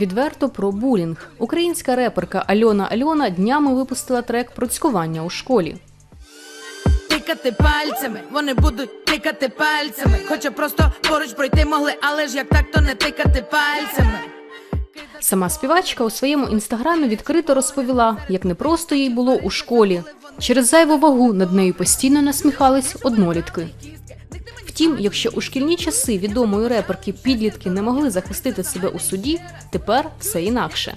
Відверто про булінг. Українська реперка Альона Альона днями випустила трек про цькування у школі. Тикати пальцями, вони будуть тикати пальцями. Хоча просто поруч пройти могли, але ж як так, то не тикати пальцями. Сама співачка у своєму інстаграмі відкрито розповіла, як непросто їй було у школі. Через зайву вагу над нею постійно насміхались однолітки. Втім, якщо у шкільні часи відомої реперки підлітки не могли захистити себе у суді, тепер все інакше.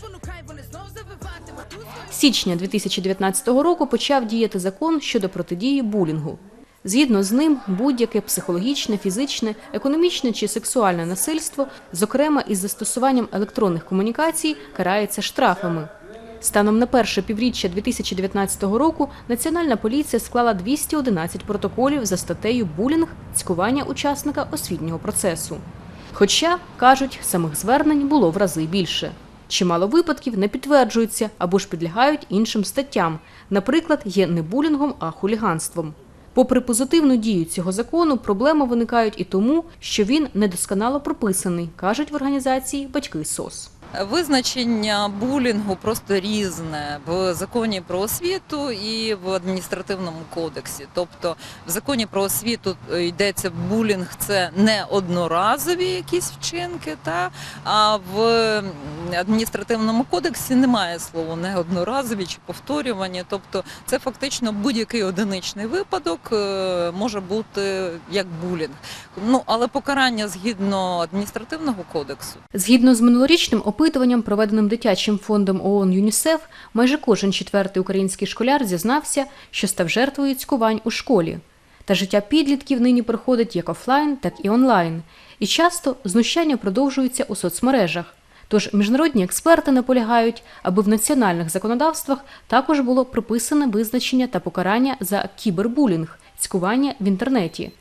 Січня 2019 року почав діяти закон щодо протидії булінгу. Згідно з ним, будь-яке психологічне, фізичне, економічне чи сексуальне насильство, зокрема із застосуванням електронних комунікацій, карається штрафами. Станом на перше півріччя 2019 року Національна поліція склала 211 протоколів за статтею булінг цькування учасника освітнього процесу. Хоча, кажуть, самих звернень було в рази більше. Чимало випадків не підтверджуються або ж підлягають іншим статтям, наприклад, є не булінгом, а хуліганством. Попри позитивну дію цього закону, проблеми виникають і тому, що він недосконало прописаний, кажуть в організації батьки СОС. Визначення булінгу просто різне в законі про освіту і в адміністративному кодексі. Тобто в законі про освіту е, йдеться булінг це не одноразові якісь вчинки, та а в адміністративному кодексі немає слова не одноразові чи повторювані. Тобто це фактично будь-який одиничний випадок е, може бути як булінг. Ну але покарання згідно адміністративного кодексу Згідно з минулорічним опитуванням, проведеним дитячим фондом ООН ЮНІСЕФ, майже кожен четвертий український школяр зізнався, що став жертвою цькувань у школі. Та життя підлітків нині проходить як офлайн, так і онлайн. І часто знущання продовжуються у соцмережах. Тож міжнародні експерти наполягають, аби в національних законодавствах також було прописане визначення та покарання за кібербулінг цькування в інтернеті.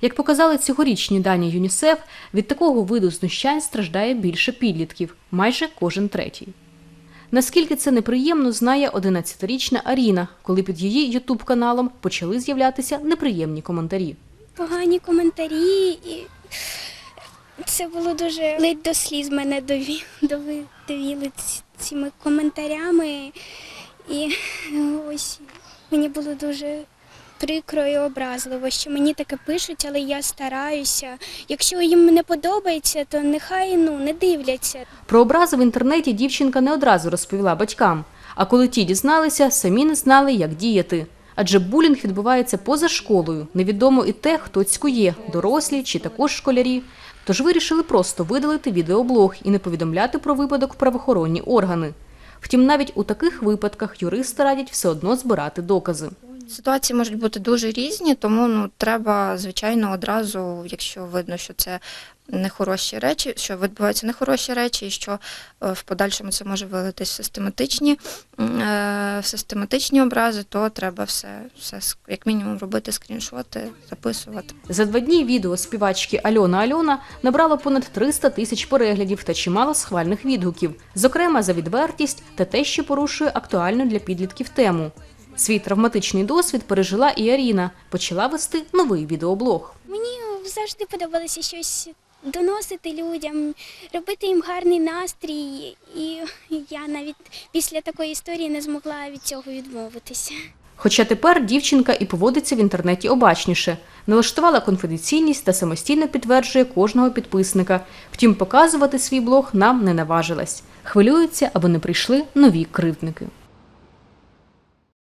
Як показали цьогорічні дані ЮНІСЕФ, від такого виду знущань страждає більше підлітків, майже кожен третій. Наскільки це неприємно, знає 11-річна Аріна, коли під її ютуб-каналом почали з'являтися неприємні коментарі. погані коментарі, і це було дуже ледь до сліз мене дові, дови- довіли цими коментарями. І ось мені було дуже прикро і образливо, що мені таке пишуть, але я стараюся. Якщо їм не подобається, то нехай ну не дивляться. Про образи в інтернеті дівчинка не одразу розповіла батькам, а коли ті дізналися, самі не знали, як діяти. Адже булінг відбувається поза школою. Невідомо і те, хто цькує, дорослі чи також школярі. Тож вирішили просто видалити відеоблог і не повідомляти про випадок правоохоронні органи. Втім, навіть у таких випадках юристи радять все одно збирати докази. Ситуації можуть бути дуже різні, тому ну треба, звичайно, одразу, якщо видно, що це нехороші речі, що відбуваються нехороші речі, і що е, в подальшому це може вилитись в систематичні, е, в систематичні образи, то треба все, все як мінімум робити скріншоти, записувати. За два дні відео співачки Альона Альона набрало понад 300 тисяч переглядів та чимало схвальних відгуків, зокрема за відвертість та те, що порушує актуальну для підлітків тему. Свій травматичний досвід пережила і Аріна, почала вести новий відеоблог. Мені завжди подобалося щось доносити людям, робити їм гарний настрій. І я навіть після такої історії не змогла від цього відмовитися. Хоча тепер дівчинка і поводиться в інтернеті обачніше, налаштувала конфіденційність та самостійно підтверджує кожного підписника. Втім, показувати свій блог нам не наважилась. Хвилюється, аби не прийшли нові кривдники.